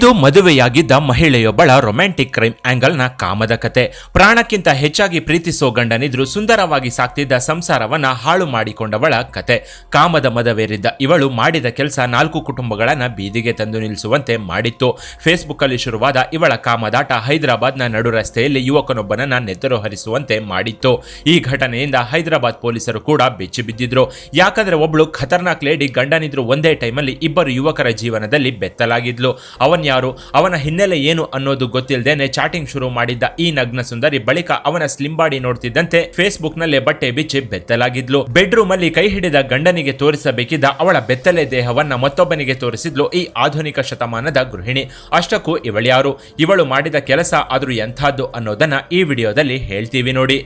ಇದು ಮದುವೆಯಾಗಿದ್ದ ಮಹಿಳೆಯೊಬ್ಬಳ romantic crime ಆಂಗಲ್ನ ಕಾಮದ ಕತೆ. ಪ್ರಾಣಕ್ಕಿಂತ ಹೆಚ್ಚಾಗಿ ಪ್ರೀತಿಸೋ ಗಂಡನಿದ್ರು ಸುಂದರವಾಗಿ ಸಾಕ್ತಿದ್ದ ಸಂಸಾರವನ್ನ ಹಾಳು ಮಾಡಿಕೊಂಡವಳ ಕತೆ. ಕಾಮದ ಮದವೇರಿದ್ದ ಇವಳು ಮಾಡಿದ ಕೆಲಸ ನಾಲ್ಕು ಕುಟುಂಬಗಳನ್ನ ಬೀದಿಗೆ ತಂದು ನಿಲ್ಲಿಸುವಂತೆ ಮಾಡಿತ್ತು. ಫೇಸ್ಬುಕ್ ಅಲ್ಲಿ ಶುರುವಾದ ಇವಳ ಕಾಮದಾಟ ಹೈದರಾಬಾದ್ನ ನಡು ರಸ್ತೆಯಲ್ಲಿ ಯುವಕನೊಬ್ಬನನ್ನ ನೆತ್ತರು ಹರಿಸುವಂತೆ ಮಾಡಿತ್ತು. ಈ ಘಟನೆಯಿಂದ ಹೈದರಾಬಾದ್ ಪೊಲೀಸರು ಕೂಡ ಬೆಚ್ಚಿ ಬಿದ್ದಿದ್ರು. ಯಾಕಂದ್ರೆ ಒಬ್ಳು ಖತರ್ನಾಕ್ ಲೇಡಿ ಗಂಡನಿದ್ರು ಒಂದೇ ಟೈಮಲ್ಲಿ ಇಬ್ಬರು ಯುವಕರ ಜೀವನದಲ್ಲಿ ಬೆತ್ತಲಾಗಿದ್ಲು. ಅವನ್ ಯಾರು? ಅವನ ಹಿನ್ನೆಲೆ ಏನು ಅನ್ನೋದು ಗೊತ್ತಿಲ್ಲದೇನೆ ಚಾಟಿಂಗ್ ಶುರು ಮಾಡಿದ್ದ ಈ ನಗ್ನ ಸುಂದರಿ ಬಳಿಕ ಅವನ ಸ್ಲಿಮ್ ಬಾಡಿ ನೋಡ್ತಿದ್ದಂತೆ ಫೇಸ್ಬುಕ್ ನಲ್ಲೇ ಬಟ್ಟೆ ಬಿಚ್ಚಿ ಬೆತ್ತಲಾಗಿದ್ಲು. ಬೆಡ್ರೂಮ್ ಅಲ್ಲಿ ಕೈ ಹಿಡಿದ ಗಂಡನಿಗೆ ತೋರಿಸಬೇಕಿದ್ದ ಅವಳ ಬೆತ್ತಲೆ ದೇಹವನ್ನ ಮತ್ತೊಬ್ಬನಿಗೆ ತೋರಿಸಿದ್ಲು ಈ ಆಧುನಿಕ ಶತಮಾನದ ಗೃಹಿಣಿ. ಅಷ್ಟಕ್ಕೂ ಇವಳ್ಯಾರು ಇವಳು ಮಾಡಿದ ಕೆಲಸ ಆದ್ರೂ ಎಂಥದ್ದು ಅನ್ನೋದನ್ನ ಈ ವಿಡಿಯೋದಲ್ಲಿ ಹೇಳ್ತೀವಿ ನೋಡಿ.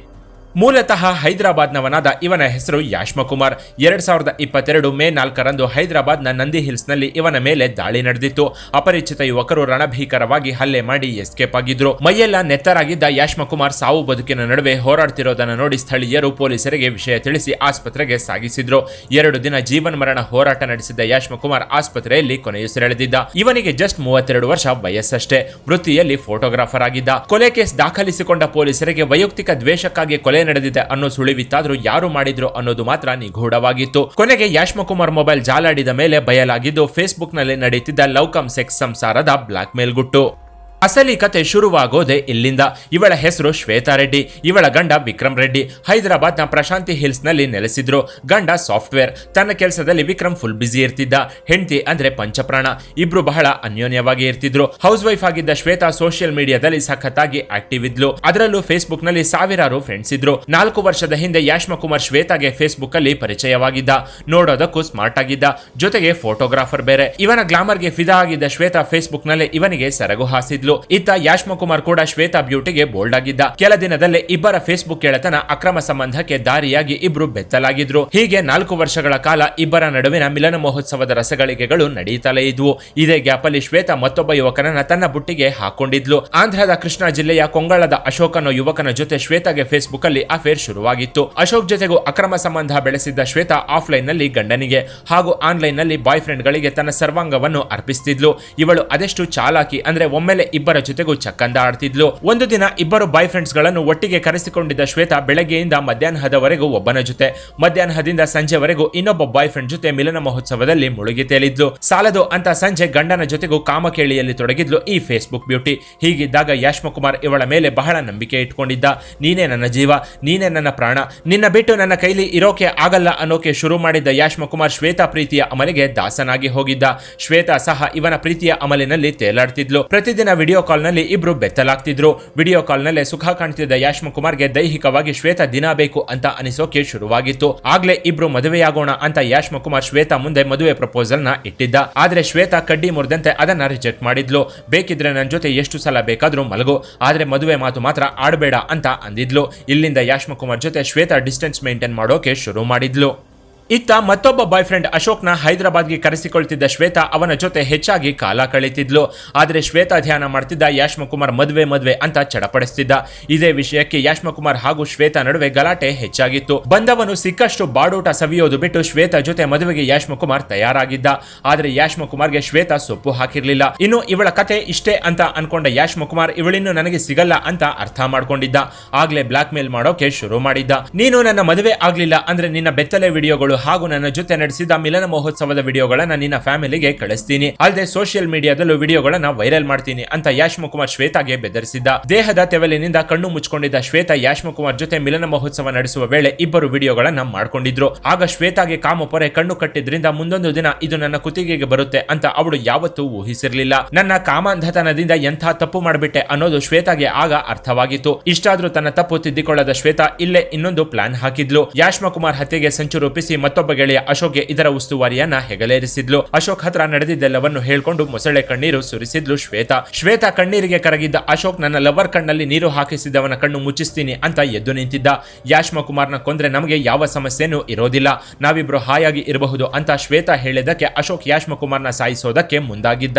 ಮೂಲತಃ ಹೈದರಾಬಾದ್ನವನಾದ ಇವನ ಹೆಸರು ಯಾಶ್ಮಕುಮಾರ್ ಎರಡ್ ಸಾವಿರದ ಇಪ್ಪತ್ತೆರಡು ಮೇ ನಾಲ್ಕರಂದು ಹೈದರಾಬಾದ್ನ ನಂದಿ ಹಿಲ್ಸ್ನಲ್ಲಿ ಇವನ ಮೇಲೆ ದಾಳಿ ನಡೆದಿತ್ತು. ಅಪರಿಚಿತ ಯುವಕರು ರಣಭೀಕರವಾಗಿ ಹಲ್ಲೆ ಮಾಡಿ ಎಸ್ಕೇಪ್ ಆಗಿದ್ರು. ಮೈಯೆಲ್ಲ ನೆತ್ತರಾಗಿದ್ದ ಯಾಶ್ಮಕುಮಾರ್ ಸಾವು ಬದುಕಿನ ನಡುವೆ ಹೋರಾಡ್ತಿರೋದನ್ನ ನೋಡಿ ಸ್ಥಳೀಯರು ಪೊಲೀಸರಿಗೆ ವಿಷಯ ತಿಳಿಸಿ ಆಸ್ಪತ್ರೆಗೆ ಸಾಗಿಸಿದ್ರು. ಎರಡು ದಿನ ಜೀವನ ಮರಣ ಹೋರಾಟ ನಡೆಸಿದ್ದ ಯಾಶ್ಮಕುಮಾರ್ ಆಸ್ಪತ್ರೆಯಲ್ಲಿ ಕೊನೆಯುಸಿರೆಳೆದಿದ್ದ. ಇವನಿಗೆ ಜಸ್ಟ್ ಮೂವತ್ತೆರಡು ವರ್ಷ ವಯಸ್ಸಷ್ಟೇ. ವೃತ್ತಿಯಲ್ಲಿ ಫೋಟೋಗ್ರಾಫರ್ ಆಗಿದ್ದ. ಕೊಲೆ ಕೇಸ್ ದಾಖಲಿಸಿಕೊಂಡ ಪೊಲೀಸರಿಗೆ ವೈಯಕ್ತಿಕ ದ್ವೇಷಕ್ಕಾಗಿ ಕೊಲೆ ನಡೆದಿದೆ ಅನ್ನೋ ಸುಳಿವಿತ್ತಾದ್ರೂ ಯಾರು ಮಾಡಿದ್ರು ಅನ್ನೋದು ಮಾತ್ರ ನಿಗೂಢವಾಗಿತ್ತು. ಕೊನೆಗೆ ಯಾಶ್ಮಕುಮಾರ್ ಮೊಬೈಲ್ ಜಾಲಾಡಿದ ಮೇಲೆ ಬಯಲಾಗಿದ್ದು ಫೇಸ್ಬುಕ್ನಲ್ಲಿ ನಡೆಯುತ್ತಿದ್ದ ಲವ್ ಕಮ್ ಸೆಕ್ಸ್ ಸಂಸಾರದ ಬ್ಲಾಕ್ ಮೇಲ್ ಗುಟ್ಟು ಅಸಲಿ ಕತೆ ಶುರುವಾಗೋದೆ ಇಲ್ಲಿಂದ. ಇವಳ ಹೆಸರು ಶ್ವೇತಾ ರೆಡ್ಡಿ ಇವಳ ಗಂಡ ವಿಕ್ರಮ್ ರೆಡ್ಡಿ. ಹೈದರಾಬಾದ್ನ ಪ್ರಶಾಂತಿ ಹಿಲ್ಸ್ನಲ್ಲಿ ನೆಲೆಸಿದ್ರು. ಗಂಡ ಸಾಫ್ಟ್ವೇರ್. ತನ್ನ ಕೆಲಸದಲ್ಲಿ ವಿಕ್ರಮ್ ಫುಲ್ ಬ್ಯುಸಿ ಇರ್ತಿದ್ದ. ಹೆಂಡತಿ ಅಂದ್ರೆ ಪಂಚಪ್ರಾಣ. ಇಬ್ರು ಬಹಳ ಅನ್ಯೋನ್ಯವಾಗಿ ಇರ್ತಿದ್ರು. ಹೌಸ್ ವೈಫ್ ಆಗಿದ್ದ ಶ್ವೇತಾ ಸೋಷಿಯಲ್ ಮೀಡಿಯಾದಲ್ಲಿ ಸಖತ್ತಾಗಿ ಆಕ್ಟಿವ್ ಇದ್ಲು. ಅದರಲ್ಲೂ ಫೇಸ್ಬುಕ್ನಲ್ಲಿ ಸಾವಿರಾರು ಫ್ರೆಂಡ್ಸ್ ಇದ್ರು. ನಾಲ್ಕು ವರ್ಷದ ಹಿಂದೆ ಯಾಶ್ಮ ಕುಮಾರ್ ಶ್ವೇತಾಗೆ ಫೇಸ್ಬುಕ್ ಅಲ್ಲಿ ಪರಿಚಯವಾಗಿದ್ದ. ನೋಡೋದಕ್ಕೂ ಸ್ಮಾರ್ಟ್ ಆಗಿದ್ದ. ಜೊತೆಗೆ ಫೋಟೋಗ್ರಾಫರ್ ಬೇರೆ. ಇವನ ಗ್ಲಾಮರ್ಗೆ ಫಿದಾ ಆಗಿದ್ದ ಶ್ವೇತಾ ಫೇಸ್ಬುಕ್ನಲ್ಲಿ ಇವನಿಗೆ ಸರಗು ಹಾಸಿದ್ಲು. ಇತ್ತ ಯಾಶ್ಮ ಕುಮಾರ್ ಕೂಡ ಶ್ವೇತಾ ಬ್ಯೂಟಿಗೆ ಬೋಲ್ಡ್ ಆಗಿದ್ದ. ಕೆಲ ದಿನದಲ್ಲೇ ಇಬ್ಬರ ಫೇಸ್ಬುಕ್ ಗೆಳೆತನ ಅಕ್ರಮ ಸಂಬಂಧಕ್ಕೆ ದಾರಿಯಾಗಿ ಇಬ್ರು ಬೆತ್ತಲಾಗಿದ್ರು. ಹೀಗೆ ನಾಲ್ಕು ವರ್ಷಗಳ ಕಾಲ ಇಬ್ಬರ ನಡುವಿನ ಮಿಲನ ಮಹೋತ್ಸವದ ರಸಗಳಿಗೆಗಳು ನಡೆಯುತ್ತಲೇ ಇದ್ವು. ಇದೇ ಗ್ಯಾಪ್ ಅಲ್ಲಿ ಶ್ವೇತಾ ಮತ್ತೊಬ್ಬ ಯುವಕನನ್ನ ತನ್ನ ಬುಟ್ಟಿಗೆ ಹಾಕೊಂಡಿದ್ಲು. ಆಂಧ್ರದ ಕೃಷ್ಣಾ ಜಿಲ್ಲೆಯ ಕೊಂಗಳದ ಅಶೋಕ್ ಅನ್ನೋ ಯುವಕನ ಜೊತೆ ಶ್ವೇತಾಗೆ ಫೇಸ್ಬುಕ್ ಅಲ್ಲಿ ಅಫೇರ್ ಶುರುವಾಗಿತ್ತು. ಅಶೋಕ್ ಜೊತೆಗೂ ಅಕ್ರಮ ಸಂಬಂಧ ಬೆಳೆಸಿದ್ದ ಶ್ವೇತಾ ಆಫ್ಲೈನ್ನಲ್ಲಿ ಗಂಡನಿಗೆ ಹಾಗೂ ಆನ್ಲೈನ್ನಲ್ಲಿ ಬಾಯ್ ಫ್ರೆಂಡ್ ಗಳಿಗೆ ತನ್ನ ಸರ್ವಾಂಗವನ್ನು ಅರ್ಪಿಸ್ತಿದ್ಲು. ಇವಳು ಅದೆಷ್ಟು ಚಾಲಾಕಿ ಅಂದ್ರೆ ಒಮ್ಮೆಲೆ ಇಬ್ಬರ ಜೊತೆಗೂ ಚಕ್ಕಂದ ಆಡ್ತಿದ್ಲು. ಒಂದು ದಿನ ಇಬ್ಬರು ಬಾಯ್ ಫ್ರೆಂಡ್ಸ್ಗಳನ್ನು ಒಟ್ಟಿಗೆ ಕರೆಸಿಕೊಂಡಿದ್ದ ಶ್ವೇತಾ ಬೆಳಗ್ಗೆಯಿಂದ ಮಧ್ಯಾಹ್ನದವರೆಗೂ ಒಬ್ಬನ ಜೊತೆ. ಮಧ್ಯಾಹ್ನದಿಂದ ಸಂಜೆವರೆಗೂ ಇನ್ನೊಬ್ಬ ಬಾಯ್ ಫ್ರೆಂಡ್ ಜೊತೆ ಮಿಲನ ಮಹೋತ್ಸವದಲ್ಲಿ ಮುಳುಗಿ ತೇಲಿದ್ಲು. ಸಾಲದು ಅಂತ ಸಂಜೆ ಗಂಡನ ಜೊತೆಗೂ ಕಾಮಕೇಳಿಯಲ್ಲಿ ತೊಡಗಿದ್ಲು ಈ ಫೇಸ್ಬುಕ್ ಬ್ಯೂಟಿ ಹೀಗಿದ್ದಾಗ ಯಾಶ್ಮಕುಮಾರ್ ಇವಳ ಮೇಲೆ ಬಹಳ ನಂಬಿಕೆ ಇಟ್ಕೊಂಡಿದ್ದ. ನೀನೇ ನನ್ನ ಜೀವ, ನೀನೇ ನನ್ನ ಪ್ರಾಣ, ನಿನ್ನ ಬಿಟ್ಟು ನನ್ನ ಕೈಲಿ ಇರೋಕೆ ಆಗಲ್ಲ ಅನ್ನೋಕೆ ಶುರು ಮಾಡಿದ್ದ ಯಾಶ್ಮಕುಮಾರ್ ಶ್ವೇತಾ ಪ್ರೀತಿಯ ಅಮಲಿಗೆ ದಾಸನಾಗಿ ಹೋಗಿದ್ದ. ಶ್ವೇತಾ ಸಹ ಇವನ ಪ್ರೀತಿಯ ಅಮಲಿನಲ್ಲಿ ತೇಲಾಡ್ತಿದ್ಲು. ಪ್ರತಿದಿನ ವಿಡಿಯೋ ಕಾಲ್ನಲ್ಲಿ ಇಬ್ರು ಬೆತ್ತಲಾಗ್ತಿದ್ರು. ವಿಡಿಯೋ ಕಾಲ್ ನಲ್ಲೇ ಸುಖ ಕಾಣ್ತಿದ್ದ ಯಾಶ್ಮಕುಮಾರ್ಗೆ ದೈಹಿಕವಾಗಿ ಶ್ವೇತಾ ದಿನ ಬೇಕು ಅಂತ ಅನಿಸೋಕೆ ಶುರುವಾಗಿತ್ತು. ಆಗ್ಲೇ ಇಬ್ರು ಮದುವೆಯಾಗೋಣ ಅಂತ ಯಾಶ್ಮಕುಮಾರ್ ಶ್ವೇತಾ ಮುಂದೆ ಮದುವೆ ಪ್ರಪೋಸಲ್ನ ಇಟ್ಟಿದ್ದ. ಆದ್ರೆ ಶ್ವೇತಾ ಕಡ್ಡಿ ಮುರಿದಂತೆ ಅದನ್ನ ರಿಜೆಕ್ಟ್ ಮಾಡಿದ್ಲು. ಬೇಕಿದ್ರೆ ನನ್ನ ಜೊತೆ ಎಷ್ಟು ಸಲ ಬೇಕಾದ್ರೂ ಮಲಗು. ಆದ್ರೆ ಮದುವೆ ಮಾತು ಮಾತ್ರ ಆಡಬೇಡ ಅಂತ ಅಂದಿದ್ಲು. ಇಲ್ಲಿಂದ ಯಾಶ್ಮಕುಮಾರ್ ಜೊತೆ ಶ್ವೇತಾ ಡಿಸ್ಟೆನ್ಸ್ ಮೇಂಟೈನ್ ಮಾಡೋಕೆ ಶುರು ಮಾಡಿದ್ಲು. ಇತ್ತ ಮತ್ತೊಬ್ಬ ಬಾಯ್ ಫ್ರೆಂಡ್ ಅಶೋಕ್ನ ಹೈದರಾಬಾದ್ಗೆ ಕರೆಸಿಕೊಳ್ತಿದ್ದ ಶ್ವೇತಾ ಅವನ ಜೊತೆ ಹೆಚ್ಚಾಗಿ ಕಾಲ ಕಳೀತಿದ್ಲು. ಆದರೆ ಶ್ವೇತಾ ಧ್ಯಾನ ಮಾಡ್ತಿದ್ದ, ಯಾಶ್ಮಕುಮಾರ್ ಮದುವೆ ಮದುವೆ ಅಂತ ಚಡಪಡಿಸ್ತಿದ್ದ. ಇದೇ ವಿಷಯಕ್ಕೆ ಯಾಶ್ಮಕುಮಾರ್ ಹಾಗೂ ಶ್ವೇತಾ ನಡುವೆ ಗಲಾಟೆ ಹೆಚ್ಚಾಗಿತ್ತು. ಬಂದವನು ಸಿಕ್ಕಷ್ಟು ಬಾಡೋಟ ಸವಿಯೋದು ಬಿಟ್ಟು ಶ್ವೇತಾ ಜೊತೆ ಮದುವೆಗೆ ಯಾಶ್ಮಕುಮಾರ್ ತಯಾರಾಗಿದ್ದ. ಆದರೆ ಯಾಶ್ಮಕುಮಾರ್ಗೆ ಶ್ವೇತಾ ಸೊಪ್ಪು ಹಾಕಿರ್ಲಿಲ್ಲ. ಇನ್ನು ಇವಳ ಕತೆ ಇಷ್ಟೇ ಅಂತ ಅನ್ಕೊಂಡ ಯಾಶ್ಮಕುಮಾರ್ ಇವಳಿನ್ನು ನನಗೆ ಸಿಗಲ್ಲ ಅಂತ ಅರ್ಥ ಮಾಡ್ಕೊಂಡಿದ್ದ. ಆಗ್ಲೇ ಬ್ಲಾಕ್ ಮೇಲ್ ಮಾಡೋಕೆ ಶುರು ಮಾಡಿದ್ದ. ನೀನು ನನ್ನ ಮದುವೆ ಆಗ್ಲಿಲ್ಲ ಅಂದ್ರೆ ನಿನ್ನ ಬೆತ್ತಲೆ ವಿಡಿಯೋಗಳು ಹಾಗೂ ನನ್ನ ಜೊತೆ ನಡೆಸಿದ ಮಿಲನ ಮಹೋತ್ಸವದ ವಿಡಿಯೋಗಳನ್ನ ನಿನ್ನ ಫ್ಯಾಮಿಲಿಗೆ ಕಳಿಸ್ತೀನಿ. ಅಲ್ಲದೆ ಸೋಷಿಯಲ್ ಮೀಡಿಯಾದಲ್ಲೂ ವಿಡಿಯೋಗಳನ್ನ ವೈರಲ್ ಮಾಡ್ತೀನಿ ಅಂತ ಯಾಶ್ಮಕುಮಾರ್ ಶ್ವೇತಾಗೆ ಬೆದರಿಸಿದ್ದ. ದೇಹದ ತೆವಲಿನಿಂದ ಕಣ್ಣು ಮುಚ್ಚಿಕೊಂಡಿದ್ದ ಶ್ವೇತಾ ಯಾಶ್ಮಕುಮಾರ್ ಜೊತೆ ಮಿಲನ ಮಹೋತ್ಸವ ನಡೆಸುವ ವೇಳೆ ಇಬ್ಬರು ವಿಡಿಯೋಗಳನ್ನ ಮಾಡ್ಕೊಂಡಿದ್ರು. ಆಗ ಶ್ವೇತಾಗೆ ಕಾಮಪೊರೆ ಕಣ್ಣು ಕಟ್ಟಿದ್ರಿಂದ ಮುಂದೊಂದು ದಿನ ಇದು ನನ್ನ ಕುತ್ತಿಗೆಗೆ ಬರುತ್ತೆ ಅಂತ ಅವಳು ಯಾವತ್ತೂ ಊಹಿಸಿರ್ಲಿಲ್ಲ. ನನ್ನ ಕಾಮಾಂಧತನದಿಂದ ಎಂಥ ತಪ್ಪು ಮಾಡಿಬಿಟ್ಟೆ ಅನ್ನೋದು ಶ್ವೇತಾಗೆ ಆಗ ಅರ್ಥವಾಗಿತ್ತು. ಇಷ್ಟಾದ್ರೂ ತನ್ನ ತಪ್ಪು ತಿದ್ದಿಕೊಳ್ಳದ ಶ್ವೇತಾ ಇಲ್ಲೇ ಇನ್ನೊಂದು ಪ್ಲಾನ್ ಹಾಕಿದ್ಲು. ಯಾಶ್ಮಕುಮಾರ್ ಹತ್ಯೆಗೆ ಸಂಚು ರೂಪಿಸಿ ಮತ್ತೊಬ್ಬ ಗೆಳೆಯ ಅಶೋಕ್ಗೆ ಇದರ ಉಸ್ತುವಾರಿಯನ್ನ ಹೆಗಲೇರಿಸಿದ್ಲು. ಅಶೋಕ್ ಹತ್ರ ನಡೆದಿದ್ದೆಲ್ಲವನ್ನು ಹೇಳ್ಕೊಂಡು ಮೊಸಳೆ ಕಣ್ಣೀರು ಸುರಿಸಿದ್ಲು ಶ್ವೇತಾ. ಶ್ವೇತಾ ಕಣ್ಣೀರಿಗೆ ಕರಗಿದ್ದ ಅಶೋಕ್, ನನ್ನ ಲವರ್ ಕಣ್ಣಲ್ಲಿ ನೀರು ಹಾಕಿಸಿದವನ ಕಣ್ಣು ಮುಚ್ಚಿಸ್ತೀನಿ ಅಂತ ಎದ್ದು ನಿಂತಿದ್ದ. ಯಾಶ್ಮ ಕುಮಾರ್ನ ಕೊಂದ್ರೆ ನಮಗೆ ಯಾವ ಸಮಸ್ಯೆನೂ ಇರೋದಿಲ್ಲ. ನಾವಿಬ್ರು ಹಾಯಾಗಿ ಇರಬಹುದು ಅಂತ ಶ್ವೇತಾ ಹೇಳಿದ್ದಕ್ಕೆ ಅಶೋಕ್ ಯಾಶ್ಮ ಕುಮಾರ್ನ ಸಾಯಿಸೋದಕ್ಕೆ ಮುಂದಾಗಿದ್ದ.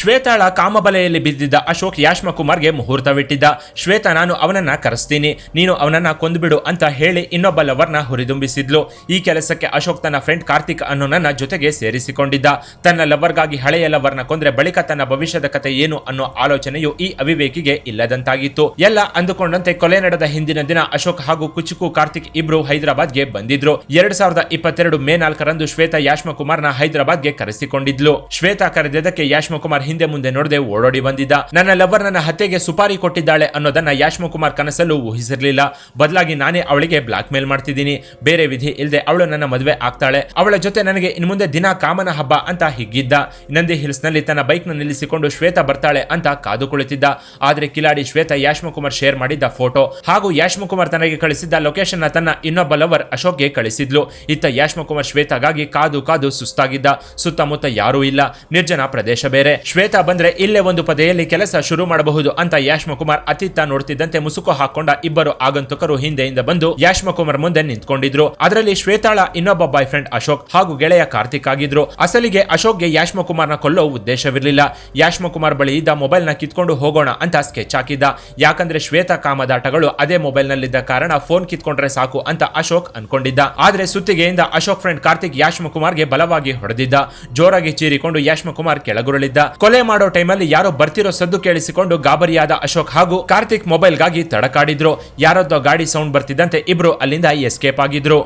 ಶ್ವೇತಾಳ ಕಾಮಬಲೆಯಲ್ಲಿ ಬಿದ್ದಿದ್ದ ಅಶೋಕ್ ಯಾಶ್ಮ ಕುಮಾರ್ಗೆ ಮುಹೂರ್ತವಿಟ್ಟಿದ್ದ. ಶ್ವೇತಾ, ನಾನು ಅವನನ್ನ ಕರೆಸ್ತೀನಿ. ನೀನು ಅವನನ್ನ ಕೊಂದುಬಿಡು ಅಂತ ಹೇಳಿ ಇನ್ನೊಬ್ಬ ಲವರ್ನ ಹುರಿದುಂಬಿಸಿದ್ಲು. ಈ ಕೆಲಸಕ್ಕೆ ಅಶೋಕ್ ತನ್ನ ಫ್ರೆಂಡ್ ಕಾರ್ತಿಕ್ ಅನ್ನೋನನ್ನ ಜೊತೆಗೆ ಸೇರಿಸಿಕೊಂಡಿದ್ದ. ತನ್ನ ಲವರ್ಗಾಗಿ ಹಳೆಯ ಲವರ್ನ ಕೊಂದ್ರೆ ಬಳಿಕ ತನ್ನ ಭವಿಷ್ಯದ ಕತೆ ಏನು ಅನ್ನೋ ಆಲೋಚನೆಯು ಈ ಅವಿವೇಕಿಗೆ ಇಲ್ಲದಂತಾಗಿತ್ತು. ಎಲ್ಲ ಅಂದುಕೊಂಡಂತೆ ಕೊಲೆ ನಡೆದ ಹಿಂದಿನ ದಿನ ಅಶೋಕ್ ಹಾಗೂ ಕುಚುಕು ಕಾರ್ತಿಕ್ ಇಬ್ರು ಹೈದರಾಬಾದ್ಗೆ ಬಂದಿದ್ರು. ಎರಡ್ ಸಾವಿರದ ಇಪ್ಪತ್ತೆರಡು ಮೇ ನಾಲ್ಕರಂದು ಶ್ವೇತ ಯಾಶ್ಮ ಕುಮಾರ್ನ ಹೈದರಾಬಾದ್ಗೆ ಕರೆಸಿಕೊಂಡಿದ್ಲು. ಶ್ವೇತ ಕರೆದಿದ್ದಕ್ಕೆ ಯಾಶ್ಮ ಕುಮಾರ್ ಹಿಂದೆ ಮುಂದೆ ನೋಡದೆ ಓಡೋಡಿ ಬಂದಿದ್ದ. ನನ್ನ ಲವರ್ ನನ್ನ ಹತ್ಯೆಗೆ ಸುಪಾರಿ ಕೊಟ್ಟಿದ್ದಾಳೆ ಅನ್ನೋದನ್ನ ಯಾಶ್ಮ ಕುಮಾರ್ ಕನಸಲ್ಲೂ ಊಹಿಸಿರ್ಲಿಲ್ಲ. ಬದಲಾಗಿ ನಾನೇ ಅವಳಿಗೆ ಬ್ಲಾಕ್ ಮೇಲ್ ಮಾಡ್ತಿದ್ದೀನಿ. ಬೇರೆ ವಿಧಿ ಇಲ್ಲದೆ ಅವಳು ನನ್ನ ಮದುವೆ ಆಗ್ತಾಳೆ. ಅವಳ ಜೊತೆ ನನಗೆ ಇನ್ನು ಮುಂದೆ ದಿನ ಕಾಮನ ಹಬ್ಬ ಅಂತ ಹಿಗ್ಗಿದ್ದ. ನಂದಿ ಹಿಲ್ಸ್ನಲ್ಲಿ ತನ್ನ ಬೈಕ್ನ ನಿಲ್ಲಿಸಿಕೊಂಡು ಶ್ವೇತಾ ಬರ್ತಾಳೆ ಅಂತ ಕಾದು ಕುಳಿತಿದ್ದ. ಆದ್ರೆ ಕಿಲಾಡಿ ಶ್ವೇತಾ ಯಾಶ್ಮ ಕುಮಾರ್ ಶೇರ್ ಮಾಡಿದ್ದ ಫೋಟೋ ಹಾಗೂ ಯಾಶ್ಮ ಕುಮಾರ್ ತನಗೆ ಕಳಿಸಿದ್ದ ಲೊಕೇಶನ್ನ ತನ್ನ ಇನ್ನೊಬ್ಬ ಲವರ್ ಅಶೋಕ್ಗೆ ಕಳಿಸಿದ್ಲು. ಇತ್ತ ಯಾಶ್ಮ ಕುಮಾರ್ ಶ್ವೇತಾಗಾಗಿ ಕಾದು ಕಾದು ಸುಸ್ತಾಗಿದ್ದ. ಸುತ್ತಮುತ್ತ ಯಾರೂ ಇಲ್ಲ. ನಿರ್ಜನ ಪ್ರದೇಶ ಬೇರೆ. ಶ್ವೇತಾ ಬಂದ್ರೆ ಇಲ್ಲೇ ಒಂದು ಪದೆಯಲ್ಲಿ ಕೆಲಸ ಶುರು ಮಾಡಬಹುದು ಅಂತ ಯಾಶ್ಮಕುಮಾರ್ ಅತ್ತಿತ್ತ ನೋಡ್ತಿದ್ದಂತೆ ಮುಸುಕು ಹಾಕೊಂಡ ಇಬ್ಬರು ಆಗಂತುಕರು ಹಿಂದೆಯಿಂದ ಬಂದು ಯಾಶ್ಮ ಕುಮಾರ್ ಮುಂದೆ ನಿಂತ್ಕೊಂಡಿದ್ರು. ಅದರಲ್ಲಿ ಶ್ವೇತಾಳ ಇನ್ನೊಬ್ಬ ಬಾಯ್ ಫ್ರೆಂಡ್ ಅಶೋಕ್ ಹಾಗೂ ಗೆಳೆಯ ಕಾರ್ತಿಕ್ ಆಗಿದ್ರು. ಅಸಲಿಗೆ ಅಶೋಕ್ಗೆ ಯಾಶ್ಮ ಕುಮಾರ್ನ ಕೊಲ್ಲೋ ಉದ್ದೇಶವಿರಲಿಲ್ಲ. ಯಾಶ್ಮಕುಮಾರ್ ಬಳಿ ಇದ್ದ ಮೊಬೈಲ್ನ ಕಿತ್ಕೊಂಡು ಹೋಗೋಣ ಅಂತ ಸ್ಕೆಚ್ ಹಾಕಿದ್ದ. ಯಾಕಂದ್ರೆ ಶ್ವೇತಾ ಕಾಮದಾಟಗಳು ಅದೇ ಮೊಬೈಲ್ ನಲ್ಲಿದ್ದ ಕಾರಣ ಫೋನ್ ಕಿತ್ಕೊಂಡ್ರೆ ಸಾಕು ಅಂತ ಅಶೋಕ್ ಅನ್ಕೊಂಡಿದ್ದ. ಆದ್ರೆ ಸುತ್ತಿಗೆಯಿಂದ ಅಶೋಕ್ ಫ್ರೆಂಡ್ ಕಾರ್ತಿಕ್ ಯಾಶ್ಮ ಕುಮಾರ್ಗೆ ಬಲವಾಗಿ ಹೊಡೆದಿದ್ದ. ಜೋರಾಗಿ ಚೀರಿಕೊಂಡು ಯಾಶ್ಮ ಕುಮಾರ್ ಕೆಳಗುರುಳಿದ್ದ. ಕೊಲೆ ಮಾಡೋ ಟೈಮಲ್ಲಿ ಯಾರೋ ಬರ್ತಿರೋ ಸದ್ದು ಕೇಳಿಸಿಕೊಂಡು ಗಾಬರಿಯಾದ ಅಶೋಕ್ ಹಾಗೂ ಕಾರ್ತಿಕ್ ಮೊಬೈಲ್ಗಾಗಿ ತಡಕಾಡಿದ್ರು. ಯಾರದ್ದೋ ಗಾಡಿ ಸೌಂಡ್ ಬರ್ತಿದ್ದಂತೆ ಇಬ್ರು ಅಲ್ಲಿಂದ ಎಸ್ಕೇಪ್ ಆಗಿದ್ರು.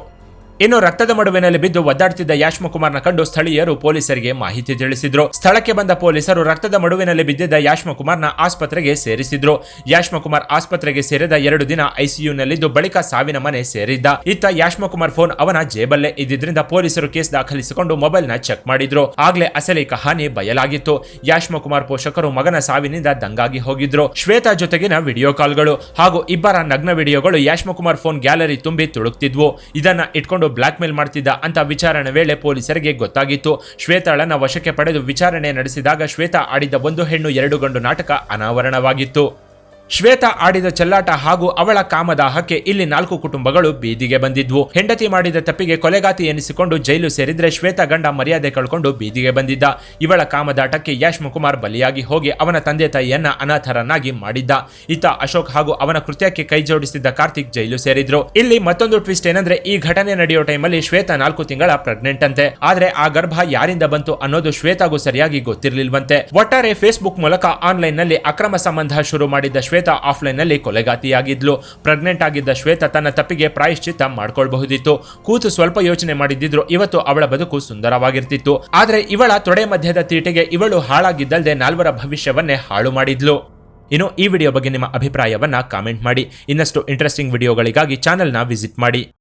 ಇನ್ನು ರಕ್ತದ ಮಡುವಿನಲ್ಲಿ ಬಿದ್ದು ಒದ್ದಾಡ್ತಿದ್ದ ಯಾಶ್ಮಕುಮಾರ್ನ ಕಂಡು ಸ್ಥಳೀಯರು ಪೊಲೀಸರಿಗೆ ಮಾಹಿತಿ ತಿಳಿಸಿದ್ರು. ಸ್ಥಳಕ್ಕೆ ಬಂದ ಪೊಲೀಸರು ರಕ್ತದ ಮಡುವಿನಲ್ಲಿ ಬಿದ್ದಿದ್ದ ಯಾಶ್ಮಕುಮಾರ್ನ ಆಸ್ಪತ್ರೆಗೆ ಸೇರಿಸಿದ್ರು. ಯಾಶ್ಮಕುಮಾರ್ ಆಸ್ಪತ್ರೆಗೆ ಸೇರಿದ ಎರಡು ದಿನ ಐಸಿಯುನಲ್ಲಿದ್ದು ಬಳಿಕ ಸಾವಿನ ಮನೆ ಸೇರಿದ್ದ. ಇತ್ತ ಯಾಶ್ಮ ಕುಮಾರ್ ಫೋನ್ ಅವನ ಜೇಬಲ್ಲೇ ಇದ್ದಿದ್ರಿಂದ ಪೊಲೀಸರು ಕೇಸ್ ದಾಖಲಿಸಿಕೊಂಡು ಮೊಬೈಲ್ ಚೆಕ್ ಮಾಡಿದ್ರು. ಆಗ್ಲೇ ಅಸಲಿ ಕಹಾನಿ ಬಯಲಾಗಿತ್ತು. ಯಾಶ್ಮಕುಮಾರ್ ಪೋಷಕರು ಮಗನ ಸಾವಿನಿಂದ ದಂಗಾಗಿ ಹೋಗಿದ್ರು. ಶ್ವೇತಾ ಜೊತೆಗಿನ ವಿಡಿಯೋ ಕಾಲ್ಗಳು ಹಾಗೂ ಇಬ್ಬರ ನಗ್ನ ವಿಡಿಯೋಗಳು ಯಾಶ್ಮ ಕುಮಾರ್ ಫೋನ್ ಗ್ಯಾಲರಿ ತುಂಬಿ ತುಳುಕ್ತಿದ್ವು. ಇದನ್ನ ಇಟ್ಕೊಂಡು ಬ್ಲಾಕ್ ಮೇಲ್ ಮಾಡ್ತಿದ್ದ ಅಂತ ವಿಚಾರಣೆ ವೇಳೆ ಪೊಲೀಸರಿಗೆ ಗೊತ್ತಾಗಿತ್ತು. ಶ್ವೇತಾಳನ ವಶಕ್ಕೆ ಪಡೆದು ವಿಚಾರಣೆ ನಡೆಸಿದಾಗ ಶ್ವೇತಾ ಆಡಿದ ಒಂದು ಹೆಣ್ಣು ಎರಡು ಗಂಡು ನಾಟಕ ಅನಾವರಣವಾಗಿತ್ತು. ಶ್ವೇತಾ ಆಡಿದ ಚೆಲ್ಲಾಟ ಹಾಗೂ ಅವಳ ಕಾಮದಾಹಕ್ಕೆ ಇಲ್ಲಿ ನಾಲ್ಕು ಕುಟುಂಬಗಳು ಬೀದಿಗೆ ಬಂದಿದ್ವು. ಹೆಂಡತಿ ಮಾಡಿದ ತಪ್ಪಿಗೆ ಕೊಲೆಗಾತಿ ಎನಿಸಿಕೊಂಡು ಜೈಲು ಸೇರಿದ್ರೆ ಶ್ವೇತಾ ಗಂಡ ಮರ್ಯಾದೆ ಕಳ್ಕೊಂಡು ಬೀದಿಗೆ ಬಂದಿದ್ದ. ಇವಳ ಕಾಮದಾಟಕ್ಕೆ ಯಶ್ ಕುಮಾರ್ ಬಲಿಯಾಗಿ ಹೋಗಿ ಅವನ ತಂದೆ ತಾಯಿಯನ್ನ ಅನಾಥರನ್ನಾಗಿ ಮಾಡಿದ್ದ. ಇತ್ತ ಅಶೋಕ್ ಹಾಗೂ ಅವನ ಕೃತ್ಯಕ್ಕೆ ಕೈ ಜೋಡಿಸಿದ್ದ ಕಾರ್ತಿಕ್ ಜೈಲು ಸೇರಿದ್ರು. ಇಲ್ಲಿ ಮತ್ತೊಂದು ಟ್ವಿಸ್ಟ್ ಏನಂದ್ರೆ, ಈ ಘಟನೆ ನಡೆಯೋ ಟೈಮಲ್ಲಿ ಶ್ವೇತಾ ನಾಲ್ಕು ತಿಂಗಳ ಪ್ರೆಗ್ನೆಂಟ್ ಅಂತೆ. ಆದ್ರೆ ಆ ಗರ್ಭ ಯಾರಿಂದ ಬಂತು ಅನ್ನೋದು ಶ್ವೇತಾಗೂ ಸರಿಯಾಗಿ ಗೊತ್ತಿರಲಿಲ್ವಂತೆ. ಒಟ್ಟಾರೆ ಫೇಸ್ಬುಕ್ ಮೂಲಕ ಆನ್ಲೈನ್ನಲ್ಲಿ ಅಕ್ರಮ ಸಂಬಂಧ ಶುರು ಮಾಡಿದ್ದ ಶ್ವೇತಾ ಆಫ್ಲೈನ್ನಲ್ಲಿ ಕೊಲೆಗಾತಿಯಾಗಿದ್ಲು. ಪ್ರೆಗ್ನೆಂಟ್ ಆಗಿದ್ದ ಶ್ವೇತಾ ತನ್ನ ತಪ್ಪಿಗೆ ಪ್ರಾಯಶ್ಚಿತ್ತ ಮಾಡ್ಕೊಳ್ಬಹುದಿತ್ತು. ಕೂತು ಸ್ವಲ್ಪ ಯೋಚನೆ ಮಾಡಿದ್ದಿದ್ರು. ಇವತ್ತು ಅವಳ ಬದುಕು ಸುಂದರವಾಗಿರ್ತಿತ್ತು. ಆದ್ರೆ ಇವಳ ತೊಡೆ ಮಧ್ಯದ ತೀಟೆಗೆ ಇವಳು ಹಾಳಾಗಿದ್ದಲ್ಲದೆ ನಾಲ್ವರ ಭವಿಷ್ಯವನ್ನೇ ಹಾಳು ಮಾಡಿದ್ಲು. ಇನ್ನು ಈ ವಿಡಿಯೋ ಬಗ್ಗೆ ನಿಮ್ಮ ಅಭಿಪ್ರಾಯವನ್ನ ಕಾಮೆಂಟ್ ಮಾಡಿ. ಇನ್ನಷ್ಟು ಇಂಟ್ರೆಸ್ಟಿಂಗ್ ವಿಡಿಯೋಗಳಿಗಾಗಿ ಚಾನೆಲ್ನ ವಿಸಿಟ್ ಮಾಡಿ.